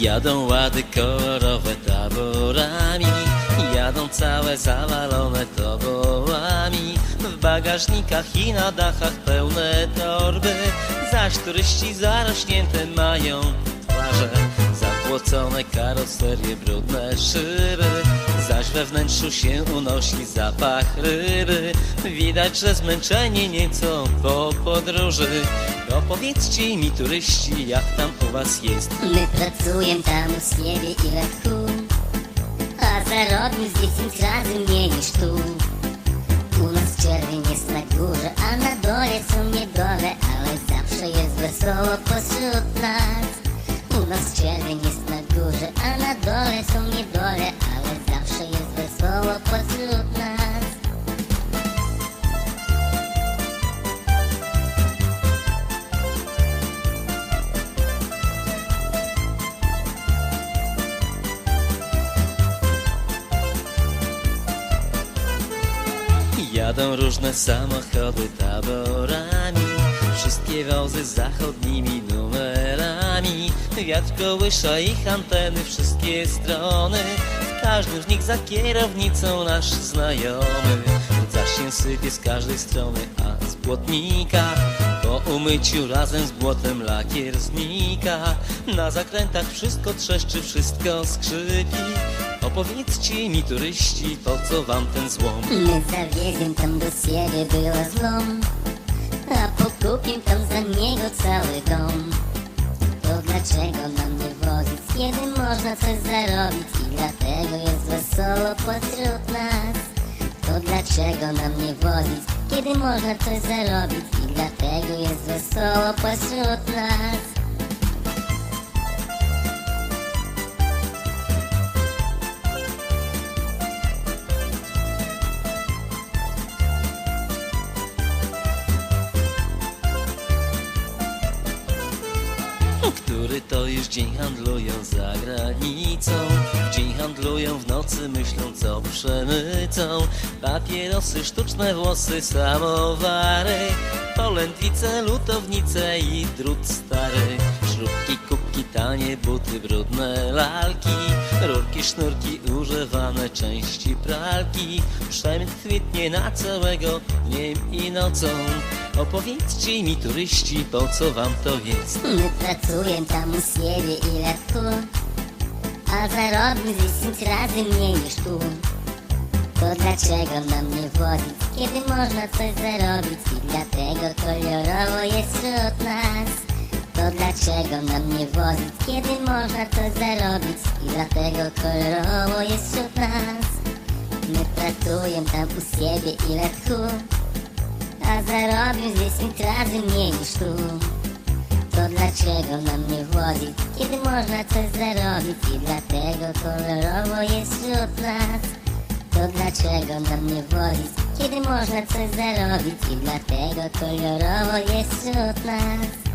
Jadą łady kolorowe taborami Jadą całe zawalone tobołami. W bagażnikach i na dachach pełne torby Zaś turyści zarośnięte mają twarze Zapłocone karoserie, brudne szyby. Zaś we wnętrzu się unosi zapach ryby. Widać, że zmęczeni nieco po podróży. Opowiedzcie mi turyści, jak tam u was jest? My pracujemy tam u siebie ile tu A zarobimy z 10 razy mniej niż tu. U nas czerwień jest na górze, a na dole są niedole Ale zawsze jest wesoło pośród nas U nas czerwień jest na górze, a na dole są niedole Ale zawsze jest wesoło pośród nas. Jadą różne samochody taborami Wszystkie wozy z zachodnimi numerami Wiatr kołysza ich anteny wszystkie strony. W każdym z nich za kierownicą nasz znajomy. Zaś sypie z każdej strony, a z błotnika. Po umyciu razem z błotem lakier znika. Na zakrętach wszystko trzeszczy, wszystko skrzypi Opowiedzcie mi turyści, po co wam ten złom? My zawieziemy tam do siebie było złom A pokupię tam za niego cały dom dlaczego nam nie wozić, kiedy można coś zarobić? I dlatego jest wesoło pośród nas. To dlaczego nam nie wozić, kiedy można coś zarobić? I dlatego jest wesoło pośród nas Który to już dzień handlują za granicą. Dzień handlują w nocy myślą co przemycą. Papierosy, sztuczne włosy, samowary. Polędwice, lutownice i drut stary. Śrubki, kubki, tanie buty, brudne lalki. Rurki, sznurki, używane części pralki. Przemyt kwitnie na całego dniem i nocą Opowiedzcie mi turyści, po co wam to jest? My pracujemy tam u siebie ile tu A zarobimy z 10 razy mniej niż tu To dlaczego nam nie wozić, kiedy można coś zarobić? I dlatego kolorowo jest wśród nas. To dlaczego nam nie wozić, kiedy można coś zarobić? I dlatego kolorowo jest wśród nas. My pracujemy tam u siebie ile tu A zarobimy z 10 razy mniej niż tu. To dlaczego nam nie wozić, kiedy można coś zarobić I dlatego kolorowo jest wśród nas. To dlaczego nam nie wozić, kiedy można coś zarobić I dlatego kolorowo jest wśród nas